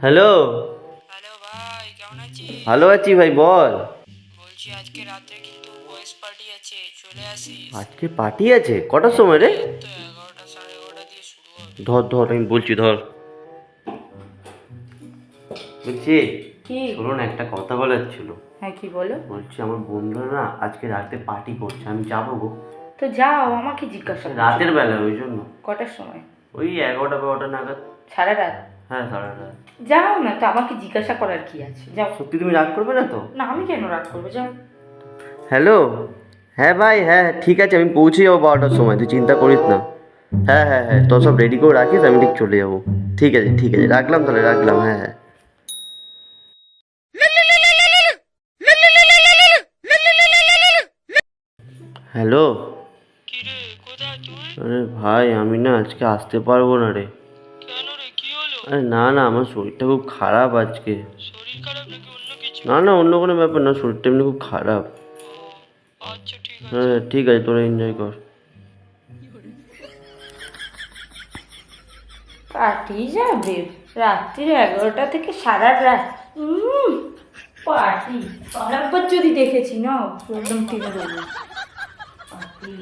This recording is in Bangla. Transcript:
হ্যালো? হ্যালো ভাই কেমন আছিস? ভালো আছি ভাই বল। বলছি আজকে রাতে কিন্তু বয়েস পার্টি আছে চলে আসিস। আজকে পার্টি আছে? কটার সময় রে? তো এগারোটা সাড়ে এগারোটা দিয়ে শুরু হবে। ধর ধর আমি বলছি ধর। বলছি কি? শোনো না একটা কথা বলার ছিল। হ্যাঁ কি বলো? বলছি আমার বন্ধুরা না আজকে রাতে পার্টি করছে আমি যাব গো। তো যাও আমাকে জিজ্ঞাসা করো। রাতের বেলা ওই জন্য। কটার সময়? ওই এগারোটা বারোটা নাগাদ। সারা রাত হ্যাঁ সাড়ে রাত যাও না তো আমাকে জিজ্ঞাসা করার কি আছে? যাও। সত্যি তুমি রাগ করবে না তো? না আমি কেন রাগ করব? যাও। হ্যালো? হ্যাঁ ভাই হ্যাঁ ঠিক আছে আমি পৌঁছে যাব বারোটার সময় তুই চিন্তা করিস না। হ্যাঁ হ্যাঁ হ্যাঁ তো সব রেডি করে রাখিস আমি ঠিক চলে যাব। ঠিক আছে ঠিক আছে রাখলাম তাহলে রাখলাম হ্যাঁ হ্যাঁ। হ্যালো? আরে ভাই আমি না আজকে আসতে পারব না রে। কেন রে? কি হলো? আরে না না আমার শরীরটা খুব খারাপ আজকে। শরীর খারাপ নাকি অন্য কিছু? না না অন্য কোনো ব্যাপার না শরীরটা এমনি খুব খারাপ। আচ্ছা ঠিক আছে। হ্যাঁ ঠিক আছে তোরা এনজয় কর। পার্টি যাবে? রাত্রি এগারোটা থেকে সারা রাত। পার্টি। আরেকবার যদি দেখেছি না একদম দেবো পার্টি।